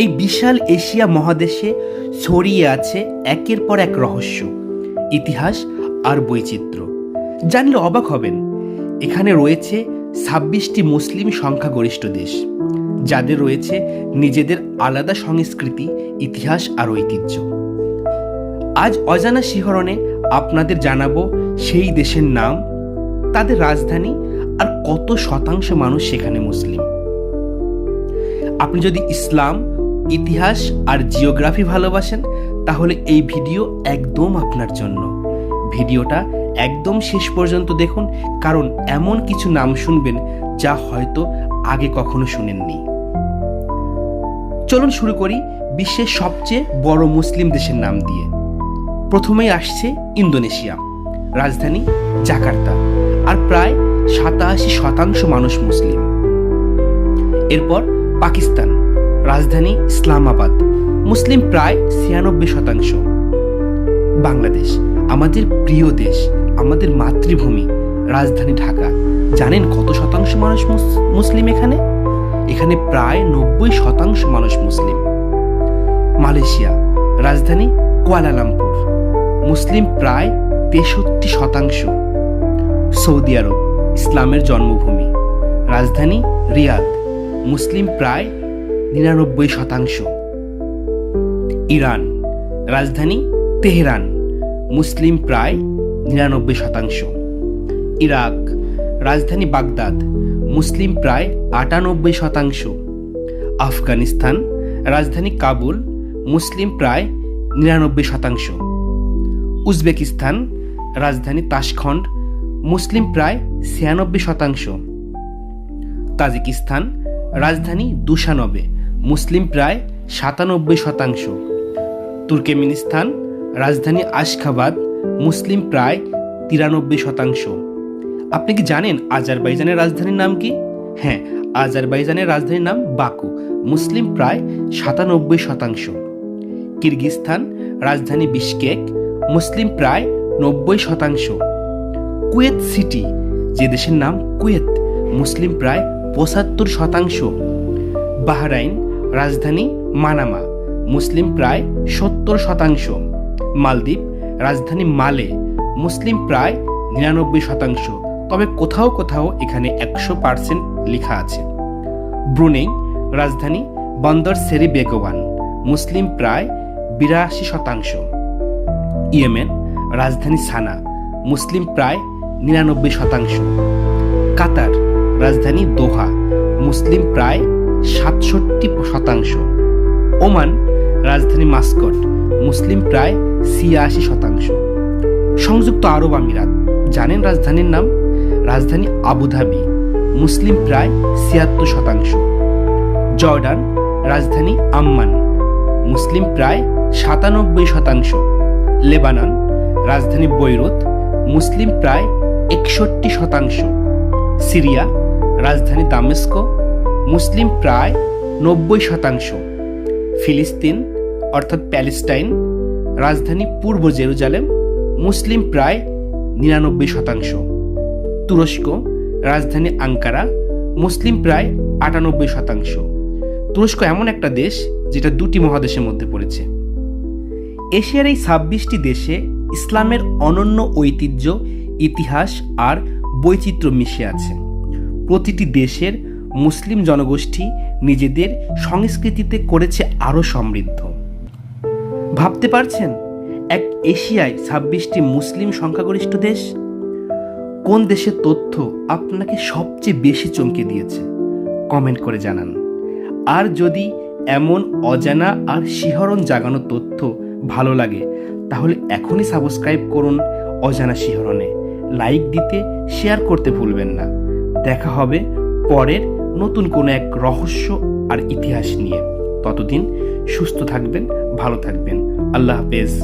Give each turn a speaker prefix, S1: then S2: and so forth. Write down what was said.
S1: এই বিশাল এশিয়া মহাদেশে ছড়িয়ে আছে একের পর এক রহস্য, ইতিহাস আর বৈচিত্র্য। জানলে অবাক হবেন, এখানে রয়েছে ছাব্বিশটি মুসলিম সংখ্যাগরিষ্ঠ দেশ, যাদের রয়েছে নিজেদের আলাদা সংস্কৃতি, ইতিহাস আর ঐতিহ্য। আজ অজানা শিহরণে আপনাদের জানাব সেই দেশের নাম, তাদের রাজধানী আর কত শতাংশ মানুষ সেখানে মুসলিম। আপনি যদি ইসলাম ইতিহাস আর জিওগ্রাফি ভালোবাসেন, তাহলে এই ভিডিও একদম আপনার জন্য। ভিডিওটা একদম শেষ পর্যন্ত দেখুন, কারণ এমন কিছু নাম শুনবেন যা হয়তো আগে কখনো শুনেননি। চলুন শুরু করি বিশ্বের সবচেয়ে বড় মুসলিম দেশের নাম দিয়ে। প্রথমেই আসছে ইন্দোনেশিয়া, রাজধানী জাকার্তা, আর প্রায় সাতাশি শতাংশ মানুষ মুসলিম। এরপর পাকিস্তান রাজধানী ইসলামাবাদ। মুসলিম প্রায় ছিয়ানব্বই শতাংশ। বাংলাদেশ, আমাদের প্রিয় দেশ, আমাদের মাতৃভূমি, রাজধানী ঢাকা। জানেন কত শতাংশ মানুষ মুস- মুসলিম এখানে? এখানে প্রায় নব্বই শতাংশ মানুষ মুসলিম। মালয়েশিয়া, রাজধানী কুয়ালালামপুর। মুসলিম প্রায় তেষট্টি শতাংশ। সৌদি আরব, ইসলামের জন্মভূমি। রাজধানী রিয়াদ। মুসলিম প্রায় নিরানব্বই শতাংশ। ইরান, রাজধানী তেহরান, মুসলিম প্রায় নিরানব্বই শতাংশ। ইরাক, রাজধানী বাগদাদ, মুসলিম প্রায় আটানব্বই শতাংশ। আফগানিস্তান, রাজধানী কাবুল, মুসলিম প্রায় নিরানব্বই শতাংশ। উজবেকিস্তান, রাজধানী তাশখণ্ড মুসলিম প্রায় ছিয়ানব্বই শতাংশ। তাজিকিস্তান, রাজধানী দুশানবে মুসলিম প্রায় সাতানব্বই শতাংশ। তুর্কমেনিস্তান রাজধানী আশখাবাদ মুসলিম প্রায় তিরানব্বই শতাংশ। আপনি কি জানেন আজারবাইজানের রাজধানীর নাম কি? হ্যাঁ আজারবাইজানের রাজধানীর নাম বাকু, মুসলিম প্রায় সাতানব্বই শতাংশ। কিরগিস্তান রাজধানী বিশকেক, মুসলিম প্রায় নব্বই শতাংশ। কুয়েত সিটি, যে দেশের নাম কুয়েত, মুসলিম প্রায় পঁচাত্তর শতাংশ। বাহরাইন রাজধানী মানামা। মুসলিম প্রায় সত্তর শতাংশ। মালদ্বীপ, রাজধানী মালে, মুসলিম প্রায় নিরানব্বই শতাংশ। তবে কোথাও কোথাও এখানে একশো পার্সেন্ট লেখা আছে। ব্রুনেই, রাজধানী বন্দর সেরি বেগওয়ান, মুসলিম প্রায় বিরাশি শতাংশ। ইয়েমেন, রাজধানী সানা, মুসলিম প্রায় নিরানব্বই শতাংশ। কাতার, রাজধানী দোহা, মুসলিম প্রায় সাতষট্টি শতাংশ। ওমান রাজধানী মাস্কট, মুসলিম প্রায় ছিয়াশি শতাংশ। সংযুক্ত আরব আমিরাত, জানেন রাজধানীর নাম? রাজধানী আবুধাবি মুসলিম প্রায় ছিয়াত্তর শতাংশ। জর্ডান, রাজধানী আম্মান, মুসলিম প্রায় সাতানব্বই শতাংশ। লেবানন, রাজধানী বৈরুত, মুসলিম প্রায় একষট্টি শতাংশ। সিরিয়া, রাজধানী দামেস্ক মুসলিম প্রায় নব্বই শতাংশ। ফিলিস্তিন, অর্থাৎ প্যালেস্টাইন, রাজধানী পূর্ব জেরুজালেম, মুসলিম প্রায় নিরানব্বই শতাংশ। তুরস্ক, রাজধানী আঙ্কারা, মুসলিম প্রায় আটানব্বই শতাংশ। তুরস্ক এমন একটা দেশ যেটা দুটি মহাদেশের মধ্যে পড়েছে। এশিয়ার এই ছাব্বিশটি দেশে ইসলামের অনন্য ঐতিহ্য, ইতিহাস আর বৈচিত্র্য মিশে আছে। প্রতিটি দেশের মুসলিম জনগোষ্ঠী নিজেদের সংস্কৃতিতে করেছে আরও সমৃদ্ধ। ভাবতে পারছেন এক এশিয়ায় ছাব্বিশটি মুসলিম সংখ্যাগরিষ্ঠ দেশ? কোন দেশের তথ্য আপনাকে সবচেয়ে বেশি চমকে দিয়েছে? কমেন্ট করে জানান। আর যদি এমন অজানা আর শিহরণ জাগানো তথ্য ভালো লাগে, তাহলে এখনই সাবস্ক্রাইব করুন অজানা শিহরণে। লাইক দিতে, শেয়ার করতে ভুলবেন না। দেখা হবে পরের নতুন কোনো এক রহস্য আর ইতিহাস নিয়ে। ততদিন সুস্থ থাকবেন ভালো থাকবেন। আল্লাহ হাফেজ।